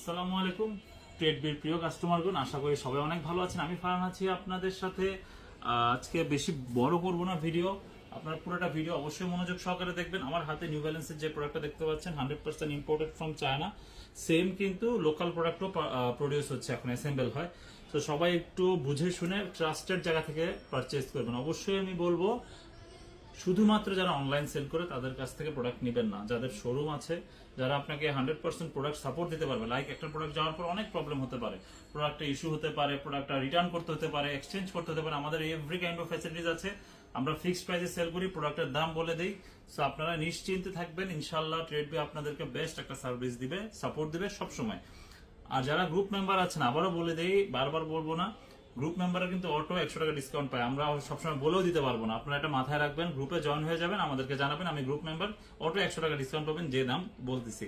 আসসালামু আলাইকুম ট্রেড বির প্রিয় কাস্টমারগণ আশা করি সবাই অনেক ভালো আছেন। আমি ফারহান আছি আপনাদের সাথে। আজকে বেশি বড় করব না ভিডিও আপনার পুরোটা ভিডিও অবশ্যই মনোযোগ সহকারে দেখবেন। আমার হাতে নিউ ব্যালেন্সের যে প্রোডাক্টটা দেখতে পাচ্ছেন hundred percent imported from China same কিন্তু লোকাল প্রোডাক্টও প্রডিউস হচ্ছে, এখন অ্যাসেম্বল হয়। তো সবাই একটু বুঝে শুনে ট্রাস্টেড জায়গা থেকে পারচেজ করবেন। অবশ্যই আমি বলব শুধুমাত্র যারা অনলাইন সেল করে তাদের কাছ থেকে প্রোডাক্ট নেবেন না। যাদের শোরুম আছে, যারা আপনাকে হান্ড্রেড পার্সেন্ট প্রোডাক্ট সাপোর্ট দিতে পারবে লাইক একটা প্রোডাক্ট যাওয়ার পর অনেক প্রবলেম হতে পারে। প্রোডাক্টটা ইস্যু হতে পারে প্রোডাক্টটা রিটার্ন করতে হতে পারে এক্সচেঞ্জ করতে হতে পারে। আমাদের এভরি কাইন্ড অফ ফ্যাসিলিটিস আছে। আমরা ফিক্সড প্রাইসে সেল করি প্রোডাক্টের দাম বলে দিই। সো আপনারা নিশ্চিন্তে থাকবেন ইনশাল্লাহ ট্রেড বি আপনাদেরকে বেস্ট একটা সার্ভিস দিবে সাপোর্ট দিবে সবসময়। আর যারা গ্রুপ মেম্বার আছেন, আবারও বলে দেই, বারবার বলব না গ্রুপ মেম্বাররা কিন্তু অটো একশো টাকা ডিসকাউন্ট পায়। আমরা সবসময় বলেও দিতে পারব না। আপনারা এটা মাথায় রাখবেন গ্রুপে জয়েন হয়ে যাবেন, আমাদেরকে জানাবেন, আমি গ্রুপ মেম্বার অটো একশো টাকা ডিসকাউন্ট পাবেন, যে দাম বলতেছি।